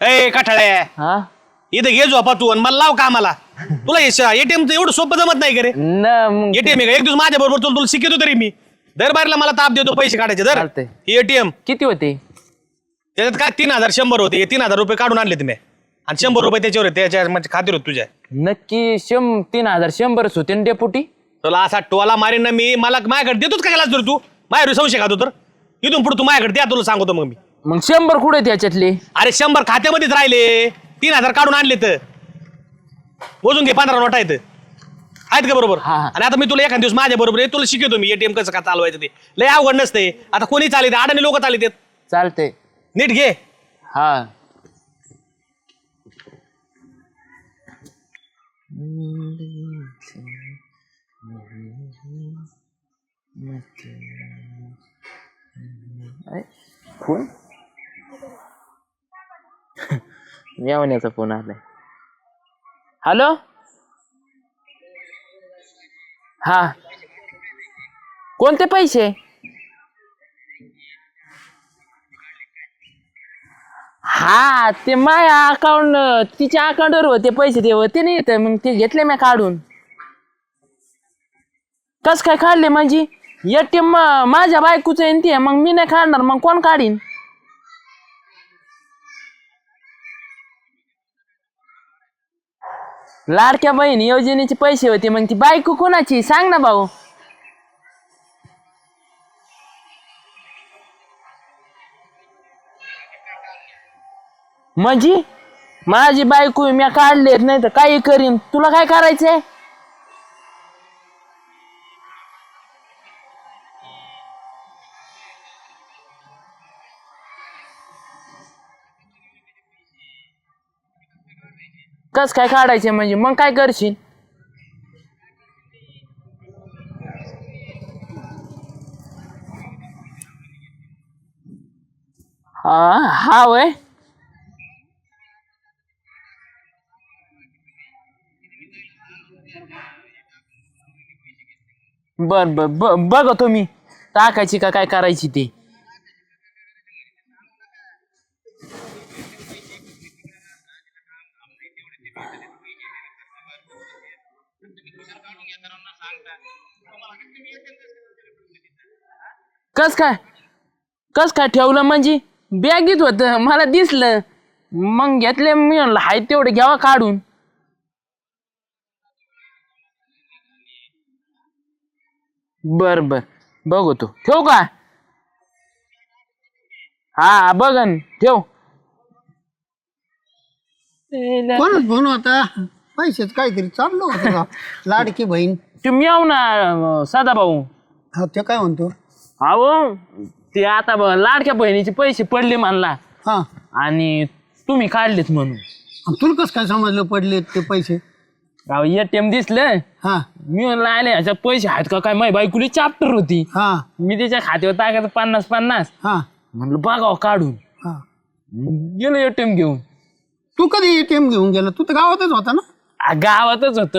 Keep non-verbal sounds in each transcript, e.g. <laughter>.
ए काठाळ्या हा? इथे घे झोपा तू आणि मला लाव कामाला. तुला एटीएम एवढं सोपं जमत नाही का रे? न मग एटीएम आहे का? एक दिवस माझ्या बरोबर तुला तुला शिकवतो तरी मी. दरबारला मला ताप देतो पैसे काढायचे दर चालतंय. एटीएम किती होते? त्याच्यात काय तीन हजार शंभर होते. हे तीन हजार रुपये काढून आणले तुम्ही आणि शंभर रुपये त्याच्यावर होते, त्याच्या म्हणजे खातीर होत तुझ्या. नक्की शं तीन हजार शंभरच होते ना डेपुटी तुला असा टोला मारीन ना मी. मला माझ्याकडे देतोच का गेलास तर तू? माझ्यावर संशय खातो तर. इथून पुढे तू माझ्याकडे द्या तुला सांगतो मग मी. मग शंभर कुठे त्याच्यातले अरे शंभर खात्यामध्येच राहिले. तीन हजार काढून आणले तर मोजून घे पंधरा नोट आहेत. आहेत का बरोबर? हा, हा. आणि आता मी तुला एखाद दिवस माझ्या बरोबर तुला शिकवतो मी एटीएम कसं का चालवायचं ते. लय अवघड नसते आता कोणी चालित अडाणी लोक चालित चालतंय. नीट घे. हा. फोन मेवण्याचा फोन आलाय हॅलो हा कोणते पैसे हा ते माझ्या अकाउंट तिच्या अकाउंटवर होते पैसे ते होते नाही तर मग ते घेतले मी काढून कस काय काढले माझी एटीएम माझ्या बायकोचं आहे ते मग मी नाही काढणार मग कोण काढीन लाडक्या बहीण योजनेचे पैसे होते मग ती बायको कोणाची? सांग ना भाऊ. माझी माझी बायको मी काढलेत नाही तर काही करीन. तुला काय करायचंय? कस काय काढायचे म्हणजे? मग काय करशील? हा हा वय. बर बर बघ बघा तुम्ही. टाकायची का काय करायची ते? काय? कस काय ठेवलं म्हणजे? बॅगीत होत मला दिसलं. मग घेतले मी म्हणलं हाय तेवढे घ्यावा काढून. बर बर. बघतो ठेव का? हा बघन ठेव. कोणच फोन होता? पैसेच काहीतरी चाललो होतं लाडकी बहीण. तुम्ही येऊ ना सदा भाऊ हा ते काय म्हणतो? अहो ते आता ब- लाडक्या बहिणीचे पैसे पडले म्हणला. हा. आणि तुम्ही काढलेत म्हणून. आणि तुला कसं काय समजलं पडले ते पैसे? अहो एटीएम दिसलं. हा. मी म्हणलं आले ह्याच्यात पैसे आहेत का काय? माझी बायकुली चाप्टर होती. हा. मी त्याच्या खात्यावर टाकायचं पन्नास पन्नास. हा. म्हणलं बघाव काढून. हा. गेलो एटीएम घेऊन. तू कधी एटीएम घेऊन गेला? तू तर गावातच होता ना? आ, गावातच होत.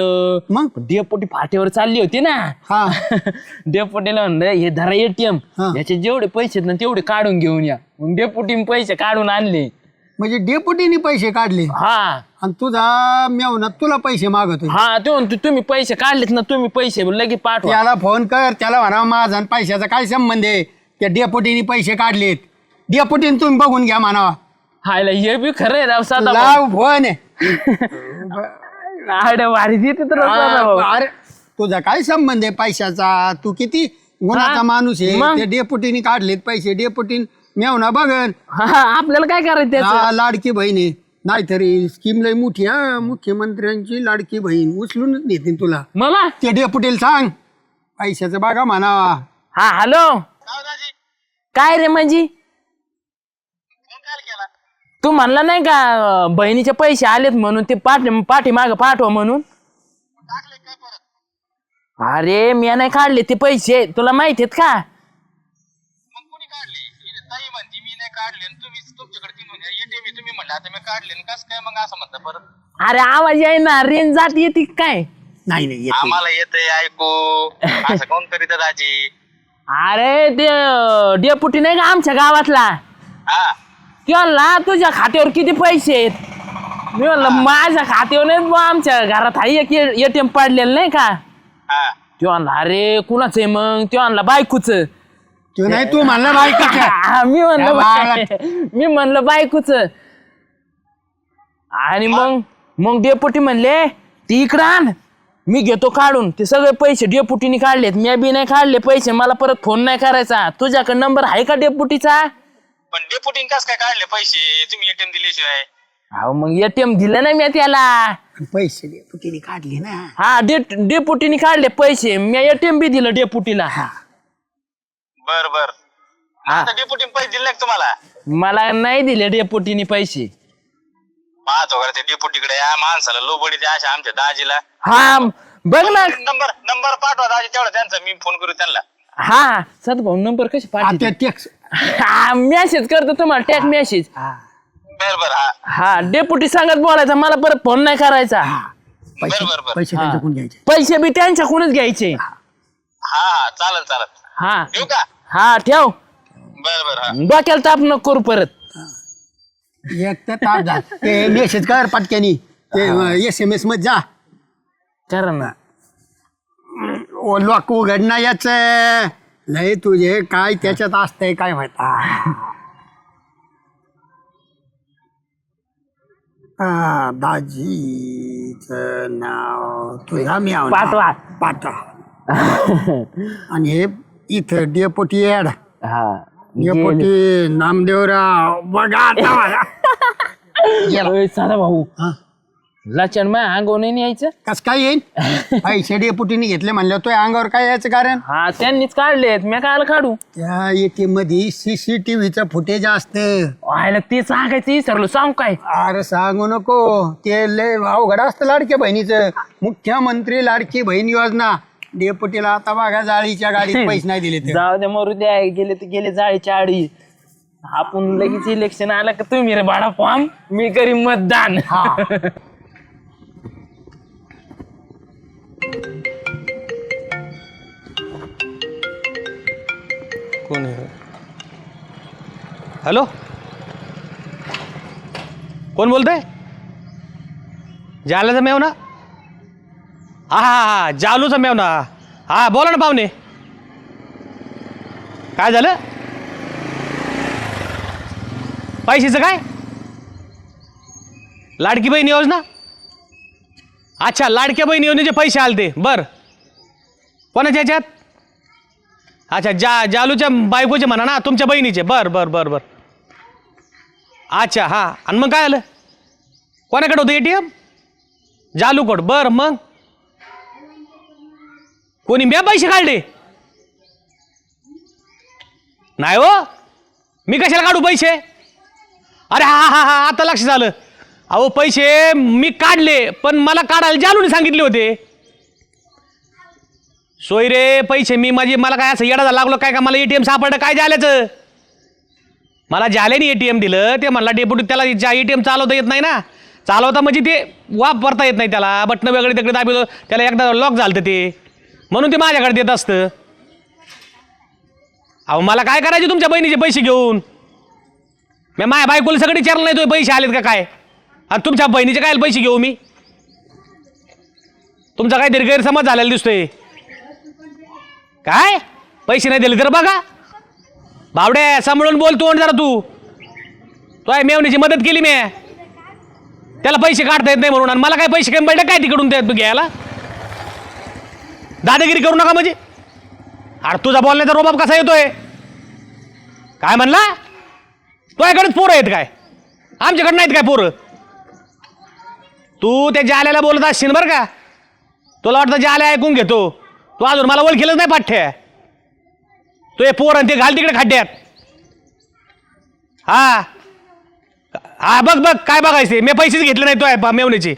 मग? डेपोटी फाट्यावर चालली होती ना. हा. <laughs> डेपोटीला म्हणलं हे धरा एटीएम. हा. याचे जेवढे पैसे आहेत ना तेवढे काढून घेऊन या. मग डेपोटीने पैसे काढून आणले. म्हणजे डेपुटीने पैसे काढले? हा. आणि तुझा मेवना तुला पैसे मागतोय? हा तो म्हणतो तुम्ही पैसे काढलेत ना तुम्ही पैसे लगेच पाठवा. त्याला फोन कर त्याला म्हणा माझा आणि पैशाचा काय संबंध आहे? त्या डेपुटीने पैसे काढलेत. डेपुटीने तुम्ही बघून घ्या म्हणावा हायला हे बी खरं आहे राव साधा लाव फोन <laughs> भारी देते तर साधा भाऊ. अरे तुझा काय संबंध आहे पैशाचा? तू किती गुणाचा हा, माणूस आहे. मग? ते डेपुटीने काढलेत पैसे. डेपुटीन मेवना बघन. हा, आपल्याला काय करायचं त्याचं? लाडकी बहीण आहे. नाहीतरी स्कीम लय मोठी हा मुख्यमंत्र्यांची लाडकी बहीण. उचलूनच नेतील तुला. मला? ते डेपुटीला सांग. पैशाचं बघा म्हणावा हा हॅलो. काय रे म्हणजे तू म्हणला नाही का बहिणीचे पैसे आलेत म्हणून ते पाठी पाठीमाग पाठवा म्हणून? अरे मी नाही काढले ते पैसे. तुला माहीत आहेत का अरे आवाज आहे ना रेंज जात येते काय? नाही नाही येते. आम्हाला येतंय ऐकू. असं कोण करीत दाजी? अरे ते डेपुटी नाही का आमच्या गावातला? हा. त्याला तुझ्या खात्यावर किती पैसे आहेत? मी म्हणलं माझ्या खात्यावर नाही बुवा, आमच्या घरात आहे एक एटीएम पाडलेलं नाही का? हा. तो म्हणला अरे कुणाच आहे मग? तो म्हणला बायकोच. तू नाही तू म्हणला बायकोच्या. <laughs> मी म्हणलं बाय- <laughs> मी म्हणलं बायकोच. आणि मग मग डेपुटी म्हणले ती इकडं आण. मी घेतो काढून. ते सगळे पैसे डेपुटीने काढलेत. मी बी नाही काढले पैसे. मला परत फोन नाही करायचा. तुझ्याकडे नंबर आहे का डेपुटीचा? पण डेपुटीन कस काय काढले पैसे? तुम्ही एटीएम दिल्याशिवाय. अहो मग एटीएम दिलं नाही मी त्याला. पैसे डेपुटीने काढले ना. हा डे डेपुटीने काढले पैसे. मी एटीएम बी दिलं डेपुटीला बर बर. हा. आता डेपुटीन पैसे दिले नाही का तुम्हाला? मला नाही दिले डेपुटीने पैसे. पाहतो का ते डेपुटीकडे या माणसाला लोबडी द्या अशा आमच्या दाजीला. हा बघ ना. नंबर नंबर पाठवा दाजी तेवढा त्यांचा. मी फोन करू त्यांना. हा सदभाऊ नंबर कसे पाठवते? आता टॅक्स हा मेसेज करतो तुम्हाला टॅग मेसेज बर बर हा. हा डेपुटी सांगत बोलायचा मला परत फोन नाही करायचा. पैसे बर, बर, बर. पैसे त्यांच्याकडून घ्यायचे. पैसे बी त्यांच्याकडूनच घ्यायचे. हा. हा चालेल चालेल. हा. येऊ का? हा ठेव. बर बर हा. डोक्याला ताप नको करू परत. एक तर ताप जा ते मेसेज कर पटक्यानी. ते एस एम एसमध्ये जा. करा ना. ओ लोक उघडणं याच. लय तुझे काय त्याच्यात असतंय काय माहिती हा दाजीच नाव तुझा मी पाठवा. पाठवा आणि हे इथं डेपोटी ऍड हा डेपोटी नामदेवराव बघा आता मला. गेला. <laughs> साधा भाऊ हा. लचन मा अंगवून नाही यायचं. कस काय येईल पैसे <laughs> डेपुटीने घेतले म्हणलं तो अंगावर काय यायचं कारण? हा त्यांनीच काढलेत मी काय काढू? त्या एटीएममध्ये सीसीटीव्हीचं फुटेज असतं. व्हायला ते सांगायचं विसरलो. सांग काय? अरे सांगू नको. ते लय अवघड असतं लाडक्या बहिणीचं. मुख्यमंत्री लाडकी बहीण योजना. डेपुटीला आता बघा जाळीच्या गाडीत <laughs> पैसे नाही दिले तर जाऊ दे मरू द्या गेले तर गेले जाळीच्या आडी. आपण लगेच इलेक्शन आलं का तुम्ही रे भाडा फॉर्म मी करी मतदान. हा. <laughs> कोण आहे? हॅलो कोण बोलतंय? जालाचा मेव ना हा हा हा जालूचा मेव ना हा बोला ना पाहुणे. काय झालं? पैशाचं काय? लाडकी बहीण योजना? अच्छा लाडक्या बहीण योजनेचे पैसे आले ते बर. कोणाच्या ह्याच्यात अच्छा जा जालूच्या बायकोचे म्हणा ना तुमच्या बहिणीचे. बर बर बर बर. अच्छा हां. आणि मग काय आलं? कोणाकडे होतं ए टी एम? जालूकड. बर मग? कोणी म्या पैसे काढले? नाही हो. मी कशाला काढू पैसे? अरे हा हा हा. आता लक्ष झालं अहो पैसे मी काढले पण मला काढायला जालूने सांगितले होते. सोय रे पैसे मी माझी मला काय असं येडा लागलो काय का? मला एटीएम सापडलं काय झाल्याचं? मला जाल्याने एटीएम दिलं. ते म्हणला डेप्युटी त्याला ज्या एटीएम चालवता येत नाही ना चालवता म्हणजे ते वापरता येत नाही त्याला. बटणं वगैरे तिकडे दाबिलं त्याला एकदा लॉक झालं ते. म्हणून ते माझ्याकडे देत असतं. अहो मला काय करायचे तुमच्या बहिणीचे पैसे घेऊन? मी माझ्या बायकोला सगळे विचारलं नाही तो पैसे आलेत का काय? आणि तुमच्या बहिणीचे काय पैसे घेऊ मी? तुमचा काहीतरी गैरसमज झालेला दिसतोय. काय? पैसे नाही दिले तर बघा. बावड्या सांभाळून बोल तू जरा तू. तो आहे मेवणीची मदत केली मी. त्याला पैसे काढता येत नाही म्हणून. आणि मला काय पैसे कमी पडले? काय तिकडून देत तू घ्यायला? दादागिरी करू नका म्हणजे. अरे तुझा बोलण्याचा रोबाब कसा येतोय? काय म्हणला? तुझ्याकडेच पोरं आहेत काय? आमच्याकडे नाहीत काय पोरं? तू त्या जाल्याला बोलत असशील बरं का? तुला वाटतं जाल्या ऐकून घेतो. तू अजून मला ओळखीलच नाही पाठ्या. तू हे पोर आणि ते घाल तिकडे खड्ड्यात. हा. हा बघ बघ काय बघायचे मी पैसेच घेतले नाही तो आहे मेवण्याचे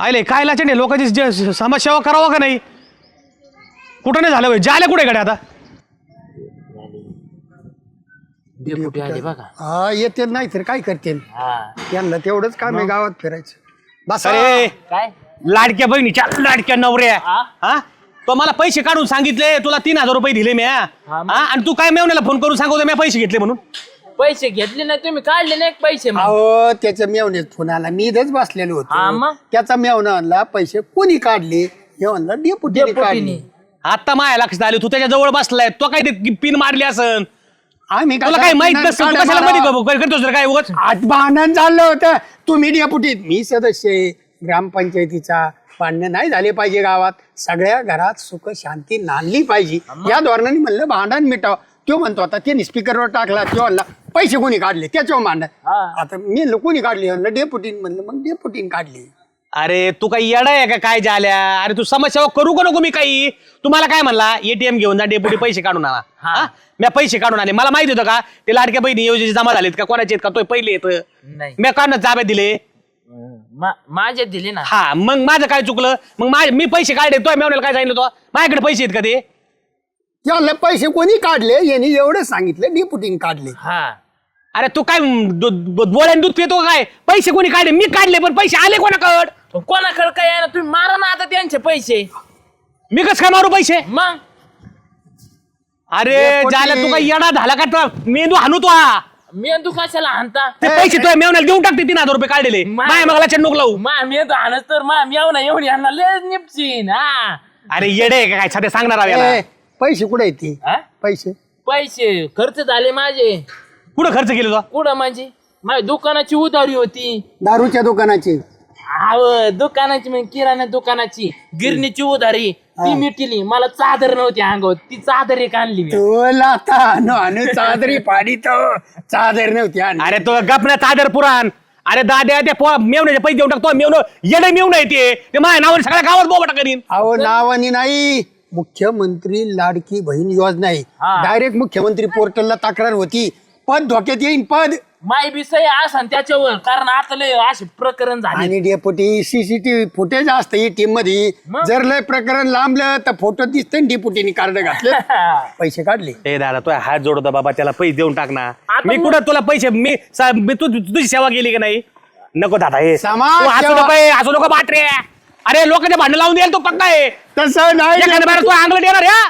आले काय लाचे नाही लोकांची जे समाजसेवा करावं का नाही? कुठं नाही झालं जाले कुठे कडे आता? डेपुटी आले बघा. हा येते नाही तर काय करते हा. त्यांना तेवढंच काम आहे गावात फिरायचं. बस. अरे! काय? लाडक्या बहिणीच्या लाडक्या नवऱ्या. हा? हा? तो मला पैसे काढून सांगितले तुला तीन हजार रुपये दिले मी हा. हा, मग? हा? आणि तू काय मेवण्याला फोन करून सांगतो मी पैसे घेतले म्हणून? पैसे घेतले नाही तुम्ही काढले नाही पैसे मग. अहो त्याच्या मेवण्यात फोन आला. मी इथंच बसलेलो हा होतो मग? त्याचा मेवना आणला पैसे कोणी काढले? हे डेपुटीने. काढले. आता माया लक्षात आली तू त्याच्याजवळ बसलाय तो काय ते पिन मारली असन? आम्ही तुला काय माहीत नसतं तू कशाला मध्ये काढा ग- करतोस रे काय उगाच? आज भांडण चाललं होतं. तुम्ही डेपुटीत. मी सदस्य आहे. ग्रामपंचायतीचा भांडण नाही झाले पाहिजे गावात. सगळ्या घरात सुख शांती नांदली पाहिजे. या धोरणाने म्हणलं भांडण मिटाव. तो म्हणतो आता ते स्पीकरवर टाकला तो म्हणला पैसे कोणी काढले? त्याच्यावर हा. आता मी कोणी काढले? म्हणलं डेपुटीन म्हणलं मग डेपुटीन काढले. अरे तू काही येडा आहे का? काय झाल्या? अरे तू समस्या करू का नको मी काही? तुम्हाला काय म्हणला? एटीएम घेऊन जा डेपुटी पैसे काढून आणा. हा. मी पैसे काढून आले मला माहिती होतं का ते लाडक्या बहिणी योजनेचे जमा झालेत का? कोणाचे आहेत का? तो पहिले येत. नाही. मी काढणं जाब्यात दिले. मा- माझे दिले ना. हा मग माझं काय चुकलं? मग माझे मी पैसे काढले तो मेवण्याला काय सांगितलं तो? माझ्याकडे पैसे आहेत का ते? ते म्हणलं पैसे कोणी काढले? यांनी एवढं सांगितलं डेपुटीन काढले. हा. अरे तू काय बोळ्याने दूध पितो का काय? पैसे कोणी काढले? मी काढले पण पैसे आले कोणाकड? पण कोणाकडे काय आहे ना? तुम्ही मारा ना आता त्यांचे पैसे. मी कस काय मारू पैसे? मग? अरे डेपुटी. झालं तू काय येडा झाला का तो? मेंदू हाणू तो हा. मी तू कशाला आणता? ते पैसे तुझ्या मेवण्याला देऊन टाकते तीन हजार रुपये काढलेले. मा- माय मग लक्षात नको लावू. मा मी आणच तर मा मी येऊ ना येऊन यांना लय निपचीन हा. अरे येडे आहे का काय? सध्या सांगणार आहोत याला. ए, पैसे कुठे येते हा? पैसे. पैसे खर्च झाले माझे. कुठं खर्च केले तो? कुठं माझी माझ्या दुकानाची उधारी होती. दारूच्या दुकानाची. आव दुकानाची म्हणजे किराणा दुकानाची. गिरणीची उधारी ती मिटली. मला चादर नव्हती अंगावर. ती चादर एक आणली मी. तो लाता. चादरी पाडी तो. चादर नव्हती आणि अरे तो गपना चादर पुराण. अरे दाद्या त्या पो- मेवण्याचे पैसे देऊन टाकतो. मेवणं येडे मेवणं आहे ते. ते माझ्या नावाने सगळ्या गावात बोबटा करीन. अहो नावानी नाही. मुख्यमंत्री लाडकी बहीण योजना आहे. हा. डायरेक्ट मुख्यमंत्री पोर्टलला तक्रार होती. पद धोक्यात येईन पद. माय बी सही असन त्याच्यावर कारण आता लय असे प्रकरण झाले. आणि डेपुटी सीसीटीव्ही फुटेज असतं एटीएममध्ये मग? जर लय प्रकरण लांबलं तर फोटो दिसतं डेपुटीने कार्ड घातले पैसे काढले. ए दादा तो हात जोडतो बाबा त्याला पैसे देऊन टाक ना. आता मी मग- कुठं तुला पैसे मी सा- मी तू तू- तुझी सेवा केली की नाही? नको दादा हे समाज तू हसू सेवा- नको हे, हसू नको बाटरे अरे लोकांचे भांडण लावून द्याल तो पक्का आहे तसं नाही एखाद्या बाहेर तू येणार या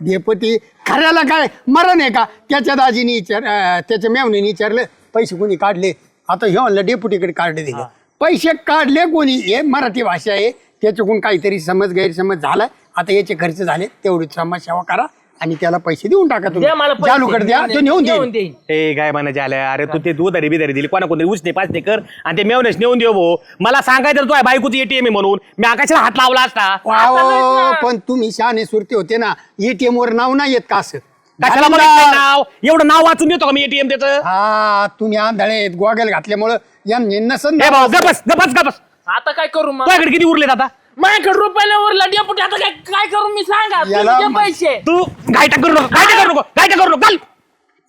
डेपुटी खऱ्याला काय मरण आहे का? त्याच्या दाजीने विचार अं, त्याच्या मेवणीने विचारलं पैसे कोणी काढले? आता हे म्हणलं डेपुटीकडे कार्ड दिलं. पैसे काढले कोणी? हे मराठी भाषा आहे. त्याच्याकडून काहीतरी समज गैरसमज झाला. आता याचे खर्च झाले तेवढी समाजसेवा करा. आणि त्याला पैसे देऊन टाका द्या मला तुम्ही पैसे. चालूकडे द्या. तो नेऊन नेऊन देईल ए काय म्हणायचे आल्या. अरे तू ते दुधारी बिधारी दिली. कोणा कोणतरी उचने पाचने कर आणि ते मेवनेच नेऊन देऊ भाऊ. मला सांगायचं तो आहे बायकोची एटीएम आहे म्हणून. मी आकाशाला हात लावला असता. वाव, पण तुम्ही शहाणे सुरते होते ना. एटीएम वर नाव नाही येत का असं? कशाला मला इतकं नाव? एवढं नाव वाचून देतो का मी एटीएम त्याचं? हा तुम्ही आंधळे आहेत गोगल घातल्यामुळं यांनी नसन ए भाऊ गपस गपस गपस आता काय करू मग? तुझ्याकडे किती उरलेत आता? माझ्याकडे रुपयाला उरला डेपुटी आता काय काय करू मी सांगा? याला पैसे. तू घायटा करू नको घायटा करू नको घायटा करू नको. चल.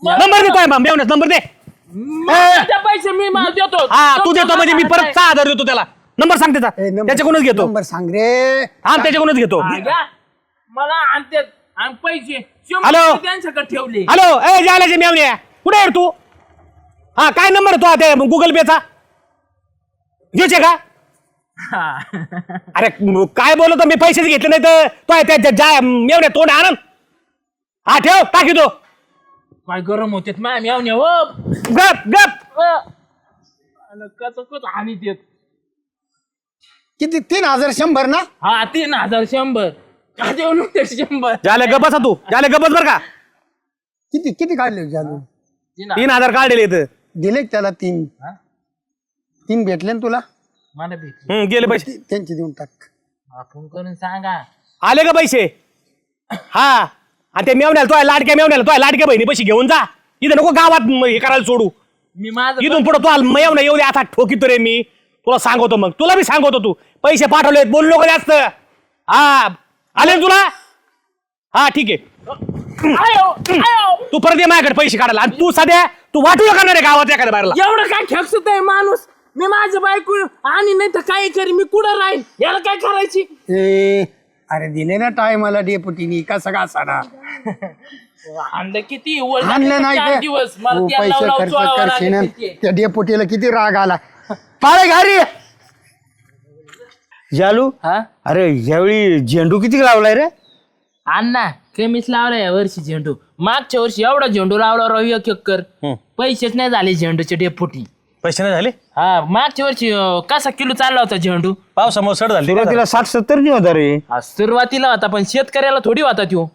नंबर देतोय मेवण्यास नंबर दे. पैसे मी मला देतो. हा तू देतो म्हणजे मी परत सहा हजार देतो त्याला. नंबर सांग त्याचा. ए, त्याच्याकडूनच घेतो. नंबर सांग रे. हा त्याच्याकडूनच घेतो. हा, घ्या. मला आणते आणि पैसे. शंभर हॅलो? रुपये त्यांच्याकडे ठेवले. हॅलो. ए जाल्याचे मेवण्या कुठे आहे रे तू? हा काय नंबर आहे तो? गुगल पेचा घ्यायचे का. अरे म- काय बोलतो? मी पैसेच घेतले नाही तर तो आहे त्या जा मेवण्या तोंड आनंद हा ठेव टाकी तो. काय गरम होते मॅम येऊन हो. गप गप. कच कच हानी देत. किती? तीन हजार शंभर ना? हा तीन हजार शंभर. का देऊ नको शंभर? झालं गपस तू. झालं गपस बर का. किती किती काढले जालू तीन तीन हजार काढलेले इथं दिले का त्याला तीन. हा? तीन भेटले ना तुला? मला हम्म, गेले पैसे. ते- त्यांचे देऊन टाक. फोन करून सांगा. आले का पैसे? हा. आणि ते मेवण्याला तो आहे लाडक्या मेवण्याला तो आहे लाडक्या बहिणी पैसे घेऊन जा. इथं नको गावात म- हे करायला सोडू. मी माझं इथून पुढे तू मेवण्या येऊ दे. आता ठोकितो रे मी. तुला सांगतो मग. तुला बी सांगतो तू. पैसे पाठवले बोलू नको जास्त. हा. आले ना तुला? हा ठीक आहे. आयो, आयो. तू परत ये माझ्याकडे पैसे काढायला. आणि तू सध्या तू वाटू करणार आहे गावात एखाद्या बाहेरला. एवढं काय खेकसत आहे माणूस? मी माझं बायको आणि नाही तर काय करी मी कुठं राहील याला काय करायची? ए अरे दिले ना टायमाला डेपुटीनी कसा का साडा आणलं किती? आणलं नाही चार ते. दिवस. मला तू तेल लावून पैसे लावून खर्च चोळावं करशील लागलं ना. किती. त्या डेपुटीला किती राग आला? पाळे घारी! जालू हा? अरे ह्यावेळी झेंडू किती लावलाय रे? अण्णा कमीच लावला या वर्षी झेंडू. मागच्या वर्षी एवढा झेंडू लावला राव एक एकर. हम्म. पैसेच नाही झाले झेंडूचे डेपुटी. पैसे नाही झाले? हा मागच्या वर्षी अं, कसा किलो चालला होता झेंडू? पावसामुळे सड झाली सुरुवातीला साठ सत्तर नाही होता रे. हा, सुरुवातीला होता पण शेतकऱ्याला थोडी होता त्यो.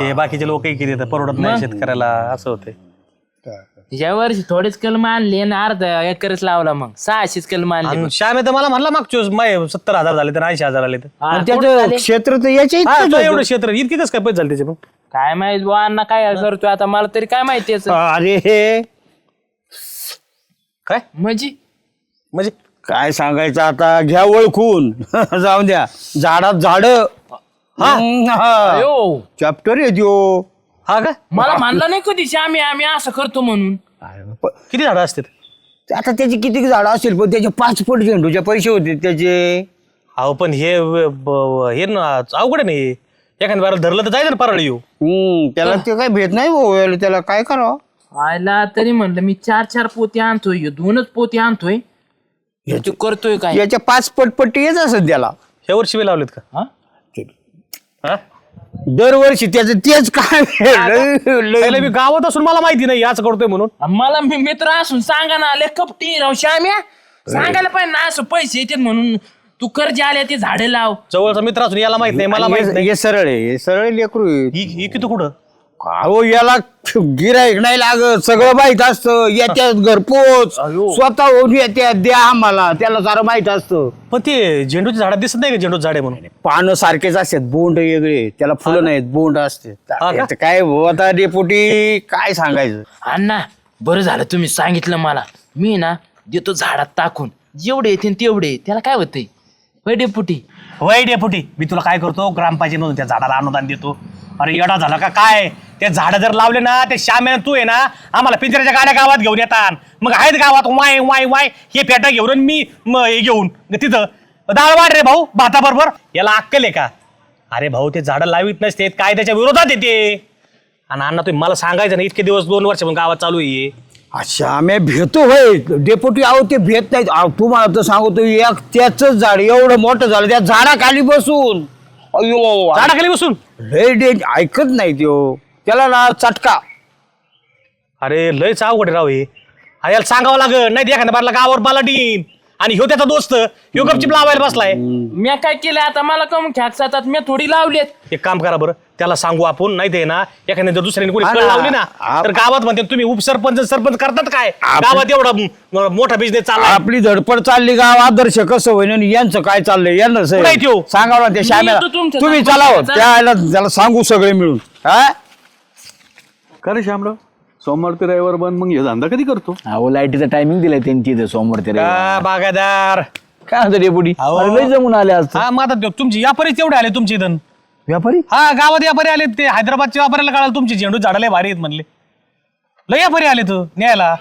ते बाकीचे लोक किती देतात परवडत नाही शेतकऱ्याला असं होते या वर्षी थोडेच कलम आणले आणि अर्धा एकरच लावला मग. सहाशेच कलम आणले आणि श्याम तर मला म्हणला मागच्या वेळेस माय सत्तर हजार झाले तर ऐंशी हजार आले तर. हा, आणि कुठं त्याचं झाले? क्षेत्र तर याच्या हा, इतकंच तो होतं. एवढं क्षेत्र इतके कसं काय पैसे झाले त्याचे मग? काय माहीत बुवा अण्णा काय करतोय आता मला तरी काय माहिती याचं. अरे हे काय? म्हणजे? म्हणजे काय सांगायचं आता? घ्या ओळखून. <laughs> जाऊन द्या. झाडात झाड. अयो. चॅप्टर आहे त्यो हा का? मला म्हणलं नाही कधी आम्ही आम्ही असं करतो म्हणून. प- किती झाडं असतात आता त्याची किती झाड असतील पण त्याचे पाच पट झेंडूचे पैसे होते त्याचे. अहो पण हे ब- हे ना अवघड नाही एखाद्या बारा धरलं तर जायचं ना परळ येऊ. हम्म त्याला ते काय भेट नाही भाऊ याला त्याला काय करावं? आयला तरी म्हणलं मी चार चार पोती आणतोय ह्यो दोनच पोती आणतोय. तू करतोय काय? याच्या पाच पट पट्टी येत असत त्याला. ह्या वर्षी बी लावलेत का? हा? हा? दरवर्षी त्याचं तेच काय लय- लय- पहिलं मी गावात असून मला माहिती नाही याच करतोय म्हणून. मला मी मित्र असून सांगा ना आले कपटी राव श्याम्या. सांगायला पाहिजे ना असं पैसे येतात म्हणून. तू कर्ज आले ते झाडे लाव. जवळचा मित्र असून याला माहीत नाही मला माहीत हे नाही. हे सरळ आहे हे सरळ लेकरू आहे. ही ही किती कुठं? अहो याला गिराईक नाही लागत सगळं माहीत असतं. येत्यात घरपोच. स्वतः होऊन येत्यात द्या आम्हाला. त्याला सारं माहीत असतं. पण ते झेंडूची झाडं दिसत नाही का झेंडूचे झाडे म्हणून? पानं सारखेच असतात बोंड वेगळे. त्याला फुलं नाहीत बोंड असते. का? याचं काय भाऊ आता डेपुटी? काय सांगायचं? अण्णा बरं झालं तुम्ही सांगितलं मला. मी ना देतो झाडात टाकून. जेवढे येतील तेवढे. त्याला काय होतंय? होय डेपुटी? वय डेपुटी. मी तुला काय करतो? ग्रामपंचायत मधून त्या झाडाला अनुदान देतो. अरे येडा झाला का? काय? ते झाडं जर लावले ना ते श्याम्या तू आहे ना आम्हाला पिंजऱ्याच्या गाड्या गावात घेऊन येतात. मग आहेत गावात वाय वाय वाय हे पेटा घेऊन आणि मी म हे घेऊन तिथं. डाळ वाढ रे भाऊ भाताबरोबर. याला अक्कल आहे का? अरे भाऊ ते झाडं लावित नसते कायद्याच्या विरोधात येते आणि अण्णा तुम्ही मला सांगायचं ना इतके दिवस दोन वर्ष गावात चालू आहे आम्ही भेटतो होय. डेपुटी आहो ते भेट अहो, तुम्हाला तर सांगतो एक त्याच झाड एवढं मोठं झालं त्या झाडाखाली बसून. अयो झाडाखाली बसून? लय डेंज ऐकत नाही त्यो. त्याला ना चटका. अरे लयच अवघड आहे राव हे. अरे याला सांगावं लागेल नाही एखाद्या बारला गावावर बालाटीन आणि ह्यो त्याचा दोस्त ह्यो गपचिप लावायला बसलाय. मी काय केलं आता मला कम ख्यात जातात मी थोडी लावलेत. एक काम करा बरं त्याला सांगू आपण नाही ते ना एखाद्या जर दुसऱ्याने कोणी हा कळ ना. लावली ना आप- तर गावात म्हणते तुम्ही उपसरपंच सरपंच करतात काय? आपण- गावात एवढा म- मोठा बिझनेस चाललाय. आपली धडपड चालली गाव आदर्श कसं होईन आणि यांचं काय चाललंय यांना कुठं आहे त्यो? सांगावं ना त्या श्याम्याला. येतो तुमच्या तुम्ही संपर्कात चला हो, त्याला सांगू सगळे मिळून. हा? खरं श्यामराव? सोमवार ते रविवार बंद मग हे धंदा कधी करतो? अहो लाईटीचं टायमिंग दिलाय त्यांची इथे सोमवार ते का बागायदार काय म्हणतो डेपुटी अहो. अरे लय जमून आले आज हा मग आता तुमची व्यापारीच तेवढे आले तुमचे इथं. व्यापारी? हा गावात व्यापारी आले ते हैदराबादच्या व्यापाऱ्याला कळालं तुमची झेंडू झाडाला भारी आहेत म्हणले. लय व्यापारी आले तू न्यायला.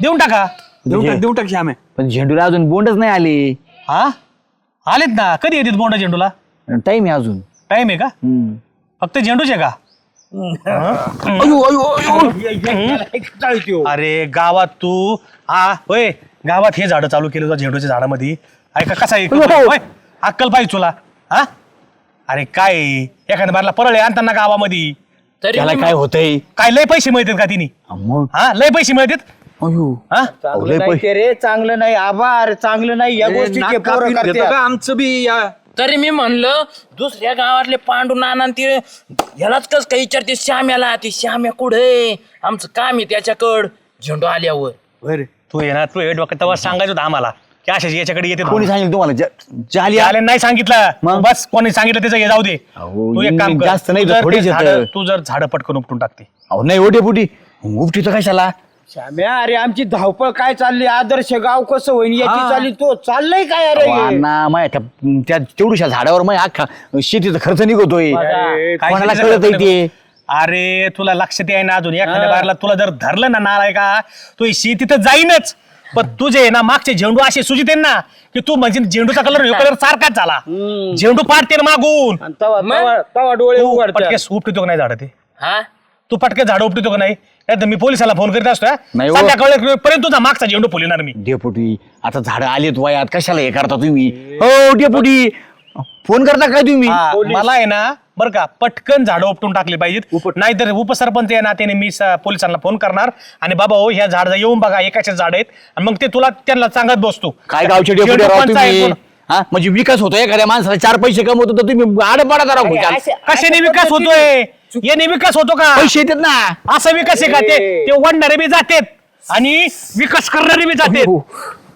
देऊन टाका. देऊ टाक देऊ टाक श्याम. आहे पण झेंडूला अजून बोंडच नाही आले. हा? आलेत ना कधी येतात बोंडा झेंडूला? टाइम आहे अजून. टाइम आहे का? हम्म. फक्त झेंडूचे का? अयो, अयो, अयो. अरे गावात तू हा होय गावात हे झाडं चालू केलं होतं झेंडूच्या झाडामध्ये. ऐका कसा आहे? होय अक्कल पाहिजे तुला हा? अरे काय? एखाद्या बारला परळ आणताना गावामध्ये. तरी त्याला काय होतंय? काय लय पैसे मिळतात का तिने? मग हा लय पैसे मिळतात? अयो. हा? लय पै- रे चांगलं नाही. आभार चांगलं नाही. या गोष्टीचे पोरं देतो करतात. का? आमचं बी या तरी मी म्हणलं दुसऱ्या गावातले पांडू नाना ते ह्यालाच कस काही विचारते? श्याम्याला. ते श्याम्या कुठे आमचं काम आहे त्याच्याकड. झेंडू आल्यावर. बरे. तू ये ना तू हे डोक्यात. तेव्हा सांगायचं होतं आम्हाला. की याच्याकडे येते कोणी सांगितलं तुम्हाला? जा- जाली आले नाही सांगितलं. मग? बस कोणी सांगितलं त्याचं हे जाऊ दे. अहो, तू एक काम कर. जास्त नाही तू तर जर ते थोडीच येतं. झाडं- तू जर झाडं पटकन उपटून टाकते. अहो नाही ओटे पुटी उपटी तर कशाला? श्याम्या अरे आमची धावपळ काय चालली? आदर्श गाव कसं होईन? याची चालली तो चाललंय काय अरे? अण्णा त्या- त्या तेवढ्या झाडावर अख्खा शेतीचा खर्च निघतोय. काय कोणाला कळत ते? अरे तुला लक्षात आहे ना अजून. एखाद्या बाहेरला तुला जर धरलं ना नालाय का तू ही शेती तर जाईनच. पण तुझे आहे ना मागचे झेंडू असे सुजित आहेत ना की तू म्हणजे झेंडूचा कलर कलर सारखाच झाला. झेंडू पाडते ना मागून डोळे तू उपटितो का नाही झाड ते? हा? तू पटके झाड उपटितो का नाही? नाही तर मी पोलिसाला फोन करीत असतो हा. नाही हो. तुझा मागचा झेंडू फुलणार मी. डेपुटी आता झाडं आलेत वयात कशाला हे करता तुम्ही? हो डेपुटी फोन करता काय तुम्ही? मला आहे ना बरं का पटकन झाडं उपटून टाकली पाहिजेत. नाहीतर उपसरपंच या नात्याने मी स- पोलिसांना फोन करणार. आणि बाबा हो ह्या झाड येऊन बघा एकाचे झाड आहेत. आणि मग ते तुला त्यांना सांगत बसतो. काय गावचे डेपुटी तुम्ही? कोण- हा म्हणजे विकास होतो एखाद्या माणसाला चार पैसे कमवतो तर तुम्ही आडपाडा घ्याल. कशाने विकास होतोय? याने विकास होतो का? पैसे येतात ना. असा विकास आहे का? ते ते वाढणारे बी जातेत आणि विकास करणारे बी जातेत. हो.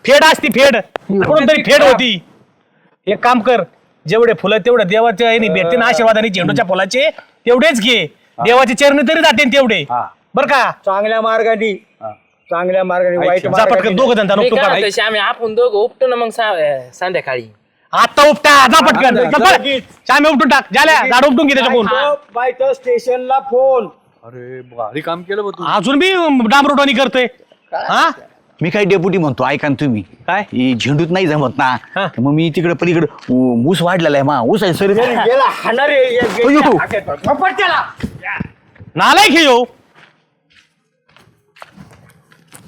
फेड असती फेड. कुठून तरी फेड होती. एक काम कर. जेवढे फुलं तेवढे देवाच्या याने भेटते ना आशीर्वादाने झेंडूच्या फुलाचे तेवढेच घे. देवाचे चरणी तरी जाते तेवढे. बर का? चांगल्या मार्गाने. चांगल्या मार्गाने वाईट जा पटकन दोघ जण मी उपटून काय काढा. म्हणतो, श्यामे आपण दोघं उपटू ना मग सा- संध्याकाळी. आता उपटा जा पटकन. जा. चाम्या उपटून टाक. झाल्या झाड उपटून घे त्याच्याकडून बायचं स्टेशनला फोन. अरे भारी काम केलं बा तू. अजून बी डांबरोटवानी करतोय. हा? मी काय डेपुटी म्हणतो ऐका ना तुम्ही. काय? ही झेंडूत नाही जमत ना. हा. तर मग मी तिकडे पलीकडे ऊ- ऊस वाढलेला आहे मा ऊस आहे सर. गेला हाणार त्याला. नालायक हे हो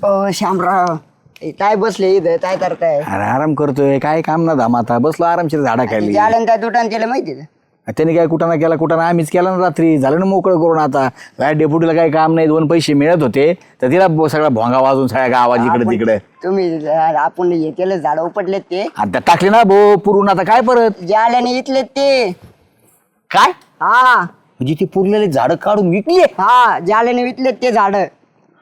ओ श्यामराव काय बसले इथं? काय करताय? अरे आराम करतोय. काय काम ना धाम आता. बसलो आरामशीर झाडा खाली जालन काय दुटान केलं माहिती का? त्याने काय कुठं ना केला कुठं ना आम्हीच केला ना रात्री. झालं ना मोकळं करून आता. काय डेपुटीला काही काम नाही दोन पैसे मिळत होते. तर तिला ब- सगळा भोंगा वाजून सगळ्या गावात इकडे तिकडे. तुम्ही ज- आपण हे केलं झाड उपटलेत ते. आता टाकले ना भो पुरून. आता काय परत? जाल्याने इथले ते. काय? हा. म्हणजे ती पुरलेले झाडं काढून विकली हा जाल्याने विकलेत ते झाड.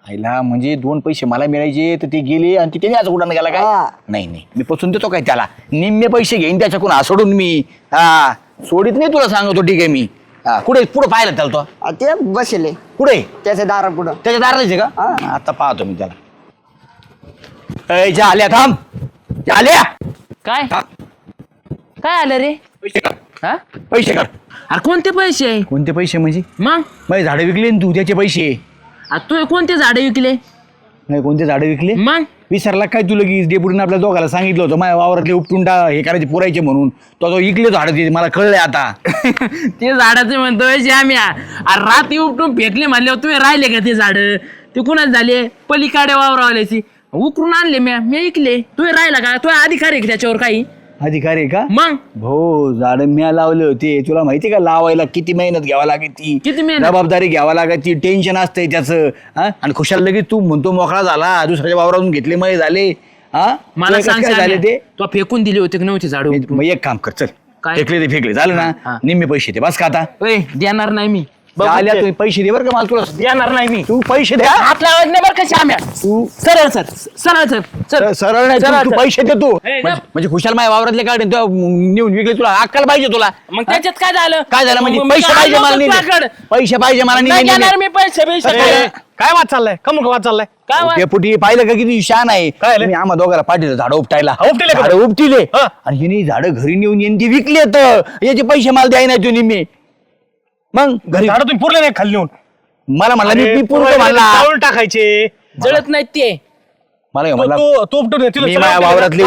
आईला म्हणजे दोन पैसे मला मिळायचे तर ते गेले आणि ते त्याने आज कुठं गेला काय? हा. नाही नाही. मी पसून देतो काय त्याला? निम्मे पैसे घेईन त्याच्याकडून हा सोडून मी. हा. सोडित नाही तुला सांगतो ठीक आहे मी. हा. कुठे? पुढे पाहिलं त्याला तो? ते बसले. कुठे? त्याच्या दारा पुढं त्याच्या दाराचे का? आता पाहतो मी त्याला. ए झाल्या थांब. झाल्या काय? काय आलं रे? पैसे काढ. हा? पैसे काढ. अरे कोणते पैसे? कोणते पैसे म्हणजे? मग? माझे झाडं विकले ना तू त्याचे पैसे. तू कोणते झाडे विकले? नाही कोणते झाडं विकले? मग? विसरला काय तू लगेच? डेपुटीने आपल्या दोघाला सांगितलं होतं माझ्या वावरातले उपटून टा हे करायचे पुरायचे म्हणून. तो तो इकले झाडं ते मला कळलंय आता. <laughs> ते झाडाचे म्हणतोय श्याम्या अरे रात्री उपटून फेकले म्हणल्यावर तुम्ही राहिले का ते झाड? ते कुणाच झाले? पलीकडे वावरावल्याची. उकरून आणले म्या मी ऐकले तू राहिला का? तू अधिकार आहे का त्याच्यावर काही? अधिकारी आहे का? मग? हो झाड म्या लावले होते. तुला माहिती का लावायला किती मेहनत घ्यावा लागते किती मेहनत? जबाबदारी घ्यावा लागते टेन्शन असतंय त्याचं हा? आणि खुशाल लगेच तू म्हणतो मोकळा झाला दुसऱ्याच्या वावरातून घेतले मय झाले हा? मला तुला सांग काय झाले ते? तू फेकून दिले होते की नव्हते झाड मग एक काम कर चल. काय? फेकले ते फेकले. झालं हा. ना निम्मे पैसे दे. बस का आता? देणार नाही मी. आल्या तुम्ही पैसे दे बरं का मला तुला. देणार नाही मी. तू पैसे द्या. हात लावायचं नाही बरं का श्याम्या? तू सरळ सर सरळ सर चल सरळ नाही सरळ तू- तू सर. पैसे दे तू. म्हणजे म्हणजे खुशाल माझ्या वावरातले काढ नेऊन विकले तुला. अक्कल पाहिजे तुला. मग त्याच्यात काय झालं? काय झालं म्हणजे मग पैसे पाहिजे आलो मला नाही तुझ्याकडं. पैसे पाहिजे मला नाही नाही देणार मी पैसे काय? काय वाद चाललाय? कमून वाद चाललाय? काय वा- डेपुटी पाहिलं का किती शान आहे? काय आलं? मी आम्हा दोघांना पाठीलं झाडं उपटायला. हा, उपटिले का? झाडं उपटिले. हा. आणि हिने झाडं घरी नेऊन येऊन ती विकली तर. याचे पैसे मला द्याय नाही तुम्ही मी मग घरी झाड तुम्ही पुरले नाही खाली नेऊन. मला म्हणला मी मी पूर्ण म्हणला जाळून टाकायचे. जळत नाहीत ते. मला ह्यो तू म्हणला तू- तू उपटून ये. तिला मी माझ्या. वावरातले.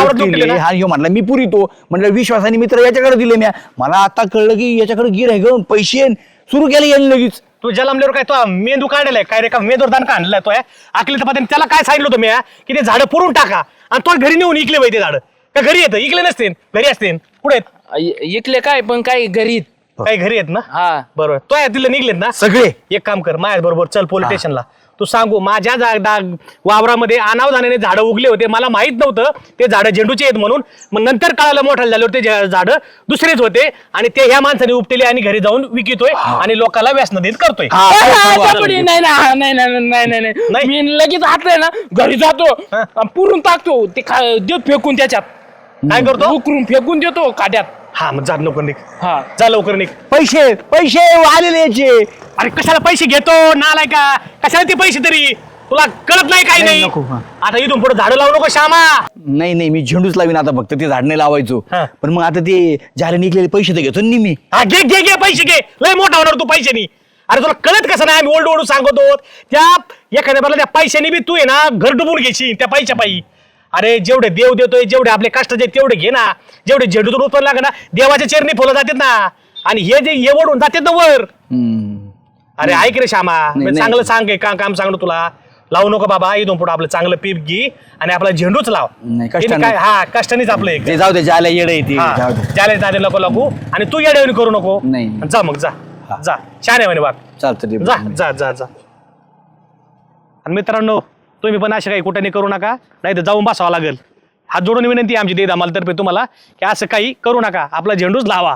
हा ह्यो म्हणला मी पुरी तो म्हणलं विश्वासाने मित्र याच्याकडे दिले मी मला आता कळलं की याच्याकडे गिर आहे घेऊन पैसे सुरू केले यांनी लगेच. तू जलमल्यावर काय तो मेंदू काढलेला काय रे का मेंदूर दान काढलाय तो आकली तर पाहते. त्याला काय सांगितलं होतं मी हा? की ते झाडं पुरून टाका. आणि तो घरी नेऊन इकले पाहिजे झाड. का घरी येतं? इकले नसते. घरी असते. पुढे इकले काय? पण काय घरी <laughs> काही घरी आहेत ना? बरोबर. तो या तिला निघलेत ना? सगळे. एक काम कर माझ्या बरोबर चल पोलीस स्टेशनला. तू सांगू माझ्या वावरामध्ये अनावधानाने झाडं उगले होते. मला माहीत नव्हतं ते झाडं झेंडूचे आहेत म्हणून. मग नंतर काळाला मोठा झाले होते ते झाडं दुसरेच होते. आणि ते ह्या माणसाने उपटेले आणि घरी जाऊन विकतोय आणि लोकांना व्यसन देत करतोय. नाही नाही नाही नाही, नाही. नाही. मी लगेच आहे ना घरी जातो पुरून टाकतो. ते खा- देत फेकून त्याच्यात. काय करतो? उकरून फेकून देतो काट्यात. हा मग जा लवकर निघ. हा. जा लवकर निघ. पैसे पैसे आलेले याचे. अरे कशाला पैसे घेतो? नालाय का? कशाला ते पैसे तरी? तुला कळत नाही काही नाही, नाही. नको, हा. आता इथून पुढे झाडं लावू नको श्यामा. नाही नाही मी झेंडूच लावीन आता फक्त ते झाड नाही लावायचो. हा. पण मग आता ते झाले निघलेले पैसे तर घेतो ना मी. हा घे घे घे पैसे घे. लय मोठा होणार तू पैशानी. अरे तुला कळत कसं नाही? आम्ही ओल्ड ओढू सांगतो त्या एखाद्या मला त्या पैशाने बी तू आहे ना घर डुबून घेशील त्या पैशा पायी अरे जेवढे देव देतोय जेवढे आपले कष्टाचे आहेत तेवढे घे ना. जेवढे झेंडूतून उत्पन्न लागे ना देवाच्या चरणी फुलं जातात ना. आणि हे जे ये ओढून जातात ना वर. हम्म. अरे ऐक रे श्यामा नाही, मी नाही. चांगलं सांग हे काम काम सांगतो तुला. लावू नको बाबा इथून पुढे आपलं चांगलं पीप घे आणि आपला झेंडूच लाव. नाही. काय हा कष्टानेच आपलं एक. ते जाऊ दे ज्याला येडे येते जाऊ दे. ज्याला दादे नको लागू. आणि तू येड्यावणी करू नको. नाही. जा मग जा. जा. छान आहे म्हणे बाप. चालतं ते जा जा जा जा. आणि मित्रांनो तुम्ही पण असे काही कुठे करू नका. नाही तर जाऊन बसावं लागेल. हात जोडून विनंती आमची देत आम्हाला तर्फे तुम्हाला की असं काही करू नका. आपला झेंडूच लावा.